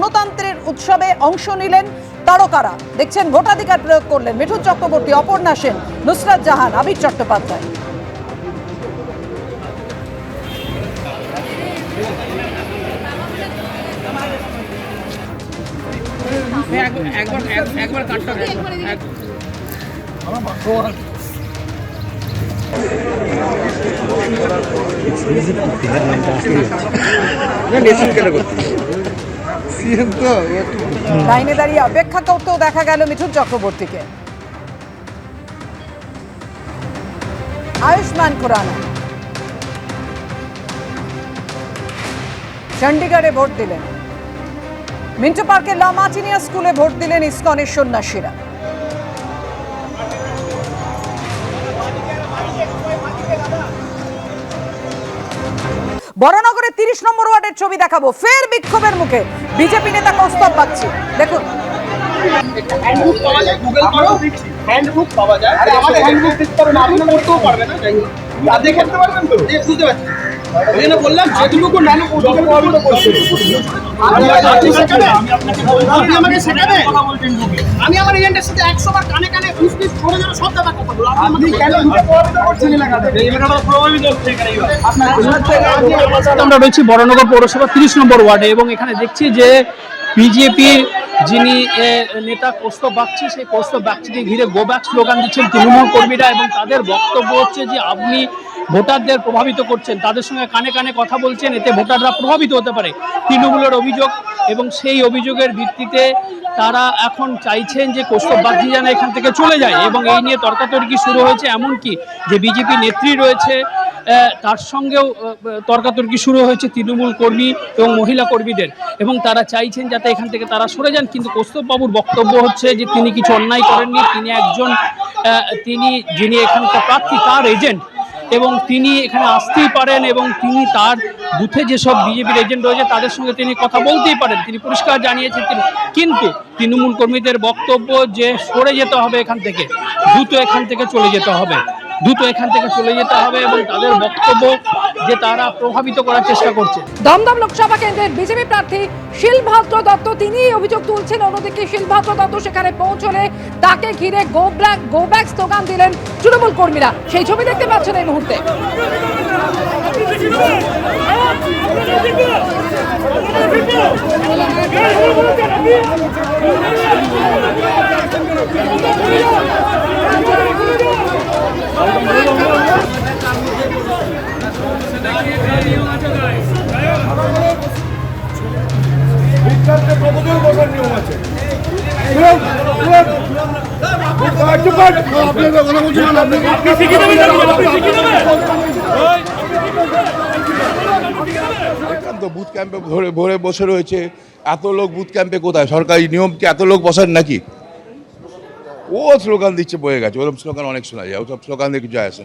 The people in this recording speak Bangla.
গণতন্ত্রের উৎসবে অংশ নিলেন তারকারা। দেখছেন ভোটাধিকার প্রয়োগ করলেন মিঠুন চক্রবর্তী অপর্ণা সেন নুসরাত জাহান আবির চট্টোপাধ্যায়। একবার একবার কাটটা লাইনে দাঁড়িয়ে অপেক্ষা করতেও দেখা গেল মিঠুন চক্রবর্তীকে। আয়ুষ্মান খুরানা। চণ্ডীগড়ে ভোট দিলেন। মিন্টু পার্কের লামাচিনিয়া স্কুলে ভোট দিলেন ইস্কনের সন্ন্যাসীরা। বড়নগরের তিরিশ নম্বর ওয়ার্ডের ছবি দেখাবো। ফের বিক্ষোভের মুখে। বিজেপি নেতা কস্তব বাগচি। দেখুন। পাওয়া যায় গুগল করো হ্যান্ডবুক পাওয়া যায় আমাদের হ্যান্ডবুক দেখতে পারবেন আপনি করতেও পারবেন না। যাই হোক তা দেখে পারবেন তো? বুঝতে পারছি। ওই জন্য বললাম যেটুকু নানু আপনি আমাকে আমি আমার এজেন্টের সাথে একশো বার কানে কানে করে যেন সব দাদা কথা বলো আপনি কেন প্রভাবিত করছেন এলাকাতে? প্রভাবিত হচ্ছে আমরা রয়েছি বড়নগর পৌরসভা তিরিশ নম্বর ওয়ার্ডে এবং এখানে দেখছি যে বিজেপির যিনি নেতা কৌস্তব বাগচি সেই কৌস্তব বাগচিকে ঘিরে গো ব্যাক স্লোগান দিচ্ছেন তৃণমূল কর্মীরা এবং তাদের বক্তব্য হচ্ছে যে আপনি ভোটারদের প্রভাবিত করছেন। তাদের সঙ্গে কানে কানে কথা বলছেন, এতে ভোটাররা প্রভাবিত হতে পারে। তৃণমূলের অভিযোগ এবং সেই অভিযোগের ভিত্তিতে তারা এখন চাইছেন যে কৌস্তব যেন এখান থেকে চলে যায় এবং এই নিয়ে তর্কাতর্কি শুরু হয়েছে, এমনকি যে বিজেপি নেত্রী রয়েছে তার সঙ্গেও তর্কাতর্কি শুরু হয়েছে তৃণমূল কর্মী এবং মহিলা কর্মীদের। এবং তারা চাইছেন যাতে এখান থেকে তারা সরে যান, কিন্তু কৌস্তববাবুর বক্তব্য হচ্ছে যে তিনি কিছু অন্যায় করেননি। তিনি একজন তিনি যিনি এখানকার প্রার্থী, তার এজেন্ট এবং তিনি এখানে আসতেই পারেন এবং তিনি তার বুথে যেসব বিজেপির এজেন্ট রয়েছে, তাদের সঙ্গে তিনি কথা বলতেই পারেন। তিনি পরিষ্কার জানিয়েছেন তিনি, কিন্তু তৃণমূল কর্মীদের বক্তব্য যে সরে যেতে হবে এখান থেকে, দ্রুত এখান থেকে চলে যেতে হবে। দ্রুত এখান থেকে চলে যেতে হবে এবং তাদের বক্তব্য যে তারা প্রভাবিত করার চেষ্টা করছে। দমদম লোকসভা কেন্দ্রের বিজেপি প্রার্থী শিলভাদ্র দত্ত তিনি অভিযোগ তুলছেন অন্যদিকে শিলভাদ্র দত্ত সেখানে পৌঁছলে তাকে ঘিরে go back go back slogan দিলেন তৃণমূল কর্মীরা। সেই ছবি দেখতে পাচ্ছেন এই মুহূর্তে বুথ ক্যাম্পে ভরে ভরে বসে রয়েছে। এত লোক বুথ ক্যাম্পে কোথায়? সরকারি নিয়ম কি এত লোক বসার নাকি? ও স্লোগান দিচ্ছে, বয়ে গেছে। ওরকম স্লোগান অনেক শোনা যায়। ওসব স্লোগান দিয়ে কিছু যায় আসে।